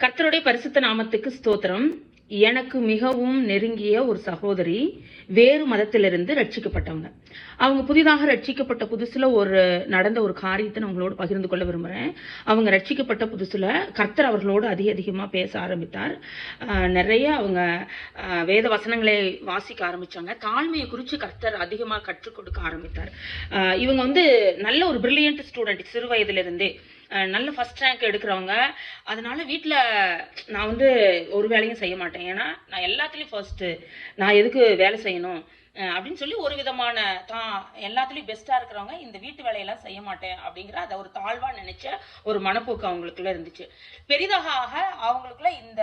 கர்த்தருடைய பரிசுத்த நாமத்துக்கு ஸ்தோத்திரம். எனக்கு மிகவும் நெருங்கிய ஒரு சகோதரி வேறு மதத்திலிருந்து ரட்சிக்கப்பட்டவங்க. அவங்க புதிதாக ரட்சிக்கப்பட்ட புதுசுல ஒரு நடந்த ஒரு காரியத்தை நான் உங்களோட பகிர்ந்து கொள்ள விரும்புகிறேன் அவங்க ரட்சிக்கப்பட்ட புதுசுல கர்த்தர் அவர்களோடு அதிக அதிகமாக பேச ஆரம்பித்தார். நிறைய அவங்க வேத வசனங்களை வாசிக்க ஆரம்பிச்சாங்க. தாழ்மையை குறித்து கர்த்தர் அதிகமாக கற்றுக் கொடுக்க ஆரம்பித்தார். இவங்க வந்து நல்ல ஒரு பிரில்லியன்ட் ஸ்டூடெண்ட் சிறு வயதுலேருந்தே. நல்ல ஃபஸ்ட் ரேங்க் எடுக்கிறவங்க. அதனால் வீட்டில் நான் வந்து ஒரு வேலையும் செய்ய மாட்டேன். ஏன்னா நான் எல்லாத்துலேயும் ஃபஸ்ட்டு நான் எதுக்கு வேலை செய்யணும்? அப்படின்னு சொல்லி ஒரு விதமான தான் எல்லாத்துலேயும் பெஸ்ட்டாக இருக்கிறவங்க இந்த வீட்டு வேலையெல்லாம் செய்ய மாட்டேன் அப்படிங்கிற அதை ஒரு தாழ்வாக நினச்ச ஒரு மனப்போக்கு அவங்களுக்குள்ள இருந்துச்சு. பெரிதாக ஆக அவங்களுக்குள்ள இந்த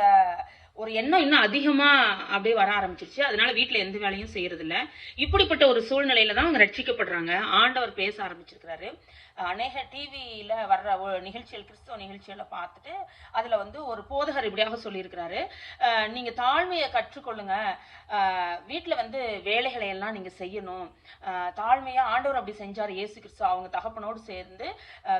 ஒரு எண்ணம் இன்னும் அதிகமாக அப்படியே வர ஆரம்பிச்சிருச்சு. அதனால வீட்டில் எந்த வேலையும் செய்கிறதில்ல இப்படிப்பட்ட ஒரு சூழ்நிலையில தான் அவங்க ரட்சிக்கப்படுறாங்க. ஆண்டவர் பேச ஆரம்பிச்சிருக்கிறாரு. அநேக டிவியில் வர்ற ஒரு நிகழ்ச்சிகள் கிறிஸ்தவ நிகழ்ச்சிகளை பார்த்துட்டு அதில் வந்து ஒரு போதகர் இப்படியாக சொல்லியிருக்கிறாரு. நீங்கள் தாழ்மையை கற்றுக்கொள்ளுங்க. வீட்டில் வந்து வேலைகளை எல்லாம் நீங்கள் செய்யணும். தாழ்மையாக ஆண்டவர் அப்படி செஞ்சார். இயேசு கிறிஸ்து அவங்க தகப்பனோடு சேர்ந்து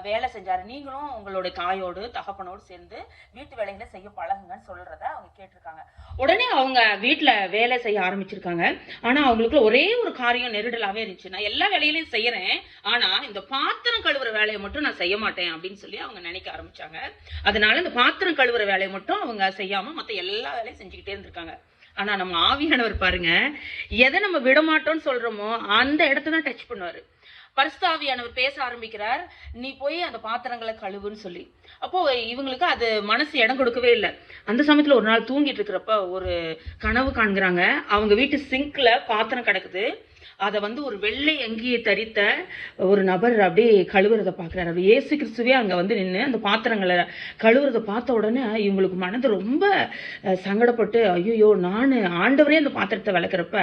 வேலை செஞ்சார். நீங்களும் உங்களோட தாயோடு தகப்பனோடு சேர்ந்து வீட்டு வேலைகளை செய்ய பழகுங்கன்னு சொல்கிறத அவங்க கேட்டிருக்காங்க. உடனே அவங்க வீட்டில் வேலை செய்ய ஆரம்பிச்சிருக்காங்க. ஆனால் அவங்களுக்குள்ள ஒரே ஒரு காரியம் நெருடலாகவே இருந்துச்சு. நான் எல்லா வேலையிலையும் செய்கிறேன் ஆனால் இந்த பாத்திரம் கழுவுற வேலையை மட்டும் நான் செய்ய மாட்டேன் அப்படின்னு சொல்லி அவங்க நினைக்க ஆரம்பிச்சாங்க. அதனால இந்த பாத்திரம் கழுவுற வேலையை மட்டும் அவங்க செய்யாமல் மற்ற எல்லா வேலையும் செஞ்சுக்கிட்டே இருந்திருக்காங்க. ஆனால் நம்ம ஆவியானவர் பாருங்க எதை நம்ம விடமாட்டோம்னு சொல்கிறோமோ அந்த இடத்த தான் டச் பண்ணுவார். பரிசுத்தாவியானவர் பேச ஆரம்பிக்கிறார். நீ போய் அந்த பாத்திரங்களை கழுவுன்னு சொல்லி. அப்போ இவங்களுக்கு அது மனசு இடம் கொடுக்கவே இல்லை. அந்த சமயத்துல ஒரு நாள் தூங்கிட்டு இருக்கிறப்ப ஒரு கனவு காண்கிறாங்க. அவங்க வீட்டு சிங்க்ல பாத்திரம் கிடக்குது. அதை வந்து ஒரு வெள்ளை அங்கியை தரித்த ஒரு நபர் அப்படியே கழுவுறத பார்க்குறாரு. அப்படி ஏசு கிறிஸ்துவே அங்கே வந்து நின்று அந்த பாத்திரங்களை கழுவுறத பார்த்த உடனே இவங்களுக்கு மனது ரொம்ப சங்கடப்பட்டு ஐயோ நான் ஆண்டவரே அந்த பாத்திரத்தை விளக்குறப்ப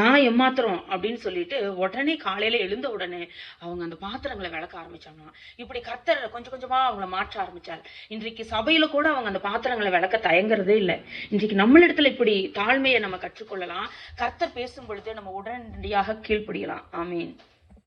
நான் எம்மாத்திரம் அப்படின்னு சொல்லிட்டு உடனே காலையில் எழுந்த உடனே அவங்க அந்த பாத்திரங்களை விளக்க ஆரம்பிச்சாங்க இப்படி கர்த்தர் கொஞ்சம் கொஞ்சமாக அவங்கள மாற்ற ஆரம்பித்தார் இன்றைக்கு சபையில் கூட அவங்க அந்த பாத்திரங்களை விளக்க தயங்குறதே இல்லை. இன்றைக்கு நம்மளிடத்துல இப்படி தாழ்மையை நம்ம கற்றுக்கொள்ளலாம். கர்த்தர் பேசும் பொழுது நம்ம உடனடியாக கீழ்ப்படியலாம். ஆமீன்.